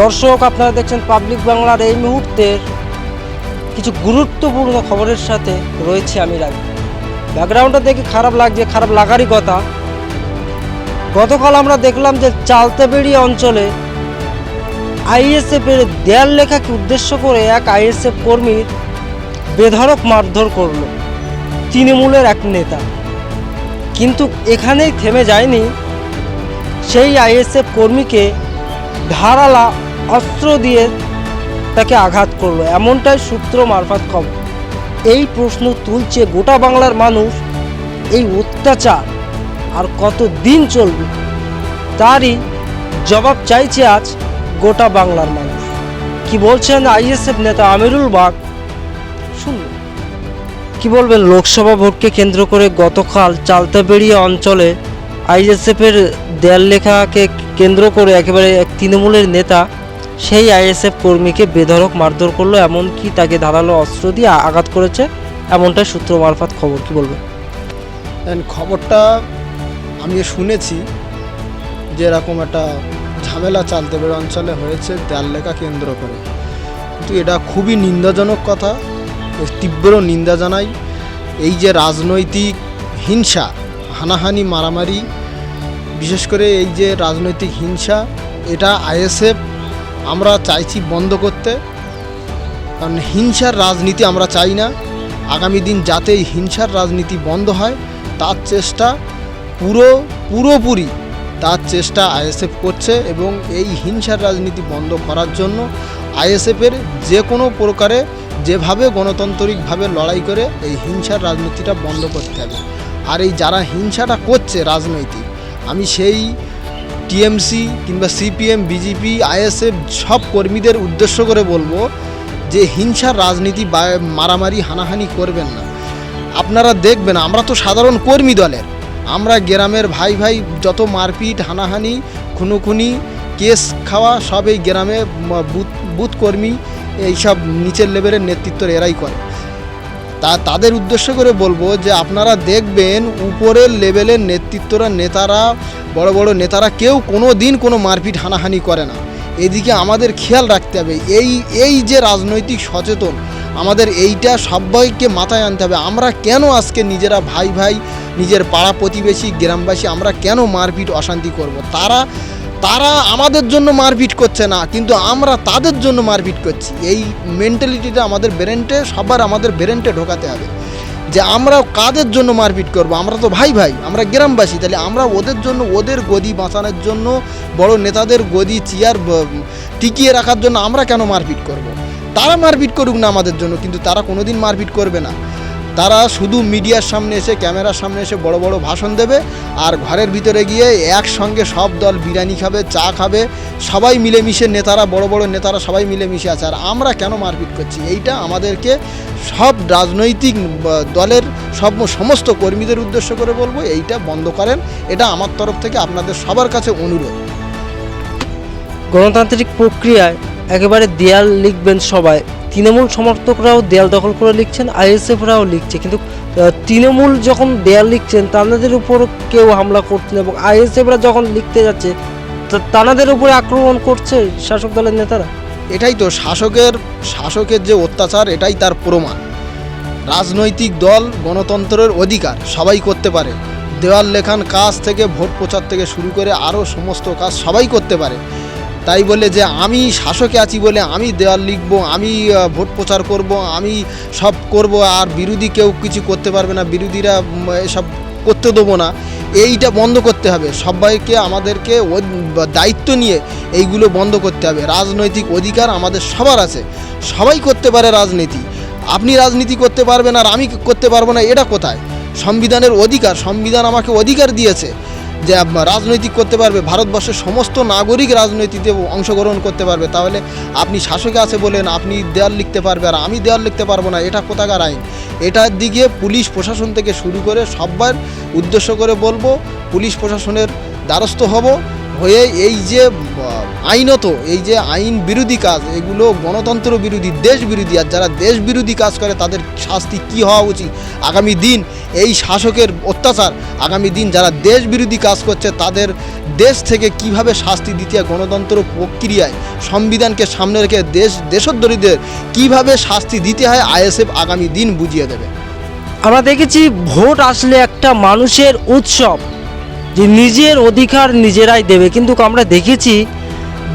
দর্শক, আপনারা দেখছেন পাবলিক বাংলার এই মুহূর্তের কিছু গুরুত্বপূর্ণ খবরের সাথে রয়েছে আমি রাজি ব্যাকগ্রাউন্ডটা দেখে খারাপ লাগছে খারাপ লাগারই কথা। গতকাল আমরা দেখলাম যে চালতাবেড়ি অঞ্চলে আইএসএফের দেয়াল লেখাকে উদ্দেশ্য করে এক আইএসএফ কর্মীর বেধড়ক মারধর করল, তৃণমূলের এক নেতা। কিন্তু এখানেই থেমে যায়নি সেই আইএসএফ কর্মীকে ধারালা অস্ত্র দিয়ে তাকে আঘাত করল। এমনটাই সূত্র মারফত খবর। এই প্রশ্ন তুলছে গোটা বাংলার মানুষ। এই অত্যাচার আর কত দিন চলবে? তারই জবাব চাইছে আজ গোটা বাংলার মানুষ। কি বলছেন আইএসএফ নেতা আমিরুল বাগ? শুনুন। কি বলবেন লোকসভা ভোটকে কেন্দ্র করে গতকাল চালতাবেড়িয়া অঞ্চলে আইএসএফের দেয়াল লেখাকে কেন্দ্র করে একেবারে এক তৃণমূলের নেতা সেই আইএসএফ কর্মীকে বেধড়ক মারধর করল, এমনকি তাকে ধারালো অস্ত্র দিয়ে আঘাত করেছে, এমনটাই সূত্র মারফত খবর, কি বলবে? খবরটা আমি শুনেছি যে এরকম একটা ঝামেলা চালতেবেড় অঞ্চলে হয়েছে দেয়াললেখা কেন্দ্র করে। কিন্তু এটা খুবই নিন্দাজনক কথা তীব্র নিন্দা জানাই। এই যে রাজনৈতিক হিংসা, হানাহানি, মারামারি, বিশেষ করে এই যে রাজনৈতিক হিংসা, এটা আইএসএফ আমরা চাইছি বন্ধ করতে, কারণ হিংসার রাজনীতি আমরা চাই না। আগামী দিন যাতে এই হিংসার রাজনীতি বন্ধ হয়, তার চেষ্টা পুরো, পুরোপুরি তার চেষ্টা আইএসএফ করছে এবং এই হিংসার রাজনীতি বন্ধ করার জন্য আইএসএফের যে কোনো প্রকারে, যেভাবে গণতান্ত্রিকভাবে লড়াই করে এই হিংসার রাজনীতিটা বন্ধ করতে হবে। আর এই যারা হিংসাটা করছে রাজনৈতিক, আমি সেই টিএমসি কিংবা সিপিএম, বিজেপি, আইএসএফ সব কর্মীদের উদ্দেশ্য করে বলব যে হিংসার রাজনীতি বা মারামারি, হানাহানি করবেন না। আপনারা দেখবেন, আমরা তো সাধারণ কর্মী দলের। আমরা গ্রামের ভাই ভাই যত মারপিট, হানাহানি, খুনোখুনি, কেস খাওয়া সব এই গ্রামে বুথ বুথ কর্মী, এইসব নিচের লেভেলের নেতৃত্ব এরাই করে। তা তাদের উদ্দেশ্য করে বলব যে আপনারা দেখবেন উপরের লেভেলের নেতৃত্বরা, নেতারা, বড় বড় নেতারা কেউ কোনো দিন কোনো মারপিট হানাহানি করে না। এদিকে আমাদের খেয়াল রাখতে হবে, এই এই যে রাজনৈতিক সচেতন, আমাদের এইটা সবাইকে মাথায় আনতে হবে। আমরা কেন আজকে নিজেরা ভাই ভাই, নিজের পাড়া প্রতিবেশী, গ্রামবাসী, আমরা কেন মারপিট অশান্তি করব? তারা তারা আমাদের জন্য মারপিট করছে না, কিন্তু আমরা তাদের জন্য মারপিট করছি। এই মেন্টালিটিটা আমাদের ব্রেনটে সবার আমাদের ব্রেনটে ঢোকাতে হবে। যে আমরা কাদের জন্য মারপিট করব? আমরা তো ভাই ভাই, আমরা গ্রামবাসী, তাহলে আমরা ওদের জন্য, ওদের গদি বাঁচানোর জন্য, বড় নেতাদের গদি চেয়ার টিকিয়ে রাখার জন্য আমরা কেন মারপিট করব। তারা মারপিট করুক না আমাদের জন্য, কিন্তু তারা কোনোদিন মারপিট করবে না। তারা শুধু মিডিয়ার সামনে এসে, ক্যামেরার সামনে এসে বড় বড় ভাষণ দেবে আর ঘরের ভিতরে গিয়ে একসঙ্গে সব দল বিরিয়ানি খাবে, চা খাবে, সবাই মিলেমিশে নেতারা, বড় বড় নেতারা সবাই মিলেমিশে আছে। আর আমরা কেন মারপিট করছি? এইটা আমাদেরকে সব রাজনৈতিক দলের সব, সমস্ত কর্মীদের উদ্দেশ্য করে বলব, এইটা বন্ধ করেন। এটা আমার তরফ থেকে আপনাদের সবার কাছে অনুরোধ। গণতান্ত্রিক প্রক্রিয়ায় একেবারে দেয়াল লিখবেন সবাই। তৃণমূল সমর্থকরাও দেয়াল দখল করে লিখছেন, আইএসএফরাও লিখছে। কিন্তু তৃণমূল যখন দেয়াল লিখছেন তাদের উপর কেউ হামলা করছেন এবং আইএসএফরা যখন লিখতে যাচ্ছে তানাদের উপরে আক্রমণ করছে শাসক দলের নেতারা? এটাই তো শাসকের শাসকের যে অত্যাচার, এটাই তার প্রমাণ। রাজনৈতিক দল গণতন্ত্রের অধিকার, সবাই করতে পারে। দেওয়াল লেখান কাজ থেকে, ভোট প্রচার থেকে শুরু করে আরও সমস্ত কাজ সবাই করতে পারে। তাই বলে যে আমি শাসকে আছি বলে আমি দেওয়াল লিখব, আমি ভোট প্রচার করব, আমি সব করব, আর বিরোধী কেউ কিছু করতে পারবে না, বিরোধীরা এসব করতে দেবো না। এইটা বন্ধ করতে হবে। সবাইকে আমাদেরকে দায়িত্ব নিয়ে এইগুলো বন্ধ করতে হবে। রাজনৈতিক অধিকার আমাদের সবার আছে। সবাই করতে পারে রাজনীতি। আপনি রাজনীতি করতে পারবেন আর আমি করতে পারব না, এটা কোথায়? সংবিধানের অধিকার, সংবিধান আমাকে অধিকার দিয়েছে। যে রাজনৈতিক করতে পারবে, ভারতবর্ষের সমস্ত নাগরিক রাজনীতিতে অংশগ্রহণ করতে পারবে, তাহলে আপনি শাসকে আছে বলেন, আপনি দেয়াল লিখতে পারবে, আর আমি দেয়াল লিখতে পারব না, এটা কোথাকার আইন? এটার দিকে পুলিশ প্রশাসন থেকে শুরু করে সবার উদ্দেশ্য করে বলব, পুলিশ প্রশাসনের দ্বারস্থ হব হয়ে এই যে আইনত, এই যে আইন বিরোধী কাজ, এগুলো গণতন্ত্র বিরোধী, দেশ বিরোধী, আর যারা দেশ বিরোধী কাজ করে, তাদের শাস্তি কি হওয়া উচিত? আগামী দিন এই শাসকের অত্যাচার, আগামী দিন যারা দেশ বিরোধী কাজ করছে, তাদের দেশ থেকে কীভাবে শাস্তি দিতে গণতন্ত্র প্রক্রিয়ায়? সংবিধানকে সামনে রেখে দেশ দেশোদ্দরীদের কীভাবে শাস্তি দিতে হয়, আইএসএফ আগামী দিন বুঝিয়ে দেবে। আমরা দেখেছি, ভোট আসলে একটা মানুষের উৎসব। যে নিজের অধিকার নিজেরাই দেবে। কিন্তু আমরা দেখেছি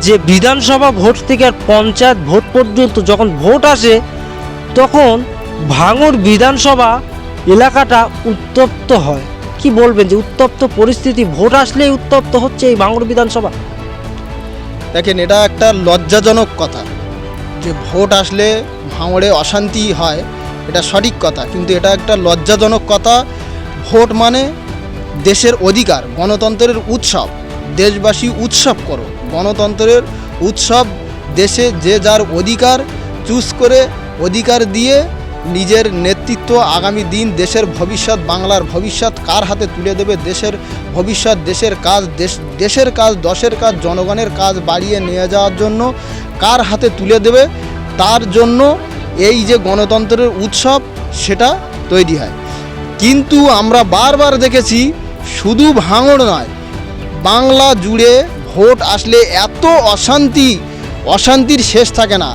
যে বিধানসভা ভোট থেকে আর পঞ্চায়েত ভোট পর্যন্ত যখন ভোট আসে, তখন ভাঙর বিধানসভা এলাকাটা উত্তপ্ত হয়। কি বলবেন যে উত্তপ্ত পরিস্থিতি? ভোট আসলেই উত্তপ্ত হচ্ছে এই ভাঙর বিধানসভা। দেখেন, এটা একটা লজ্জাজনক কথা যে ভোট আসলে ভাঙড়ে অশান্তি হয়, এটা সঠিক কথা। কিন্তু এটা একটা লজ্জাজনক কথা। ভোট মানে দেশের অধিকার, গণতন্ত্রের উৎসব। দেশবাসী উৎসব করো। গণতন্ত্রের উৎসব দেশে যে যার অধিকার, চুজ করে অধিকার দিয়ে নিজের নেতৃত্ব আগামী দিন দেশের ভবিষ্যৎ, বাংলার ভবিষ্যৎ কার হাতে তুলে দেবে? দেশের ভবিষ্যৎ, দেশের কাজ, দেশ, দেশের কাজ, দশের কাজ, জনগণের কাজ বাড়িয়ে নিয়ে যাওয়ার জন্য কার হাতে তুলে দেবে? তার জন্য এই যে গণতন্ত্রের উৎসব, সেটা তৈরি হয়। কিন্তু আমরা বারবার দেখেছি শুধু ভাঙড় নয়, বাংলা জুড়ে ভোট আসলে এত অশান্তি, অশান্তির শেষ থাকে না।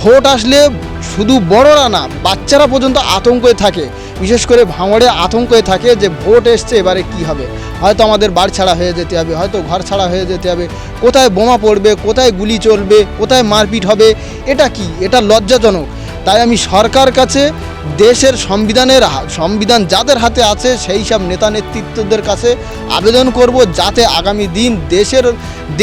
ভোট আসলে শুধু বড়রা না, বাচ্চারা পর্যন্ত আতঙ্কে থাকে। বিশেষ করে ভাঙড়ে আতঙ্কে থাকে যে ভোট এসছে, এবারে কি হবে? হয়তো আমাদের বাড়ি ছাড়া হয়ে যেতে হবে, হয়তো ঘর ছাড়া হয়ে যেতে হবে, কোথায় বোমা পড়বে, কোথায় গুলি চলবে, কোথায় মারপিট হবে, এটা কি? এটা লজ্জাজনক। তাই আমি সরকার কাছে দেশের সংবিধানের সংবিধান যাদের হাতে আছে, সেই সব নেতা নেতৃত্বদের কাছে আবেদন করব যাতে আগামী দিন দেশের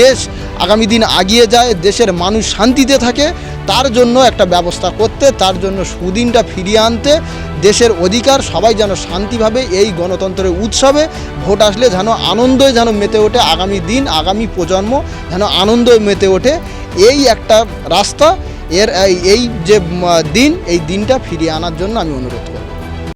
দেশ আগামী দিন আগিয়ে যায়, দেশের মানুষ শান্তিতে থাকে। তার জন্য একটা ব্যবস্থা করতে, তার জন্য সুদিনটা ফিরিয়ে আনতে, দেশের অধিকার সবাই যেন শান্তিভাবে এই গণতন্ত্রের উৎসবে, ভোট আসলে যেন আনন্দই যেন মেতে ওঠে আগামী দিন, আগামী প্রজন্ম যেন আনন্দই মেতে ওঠে। এই একটা রাস্তা এর এই- যে দিন এই দিনটা ফিরিয়ে আনার জন্য আমি অনুরোধ করব।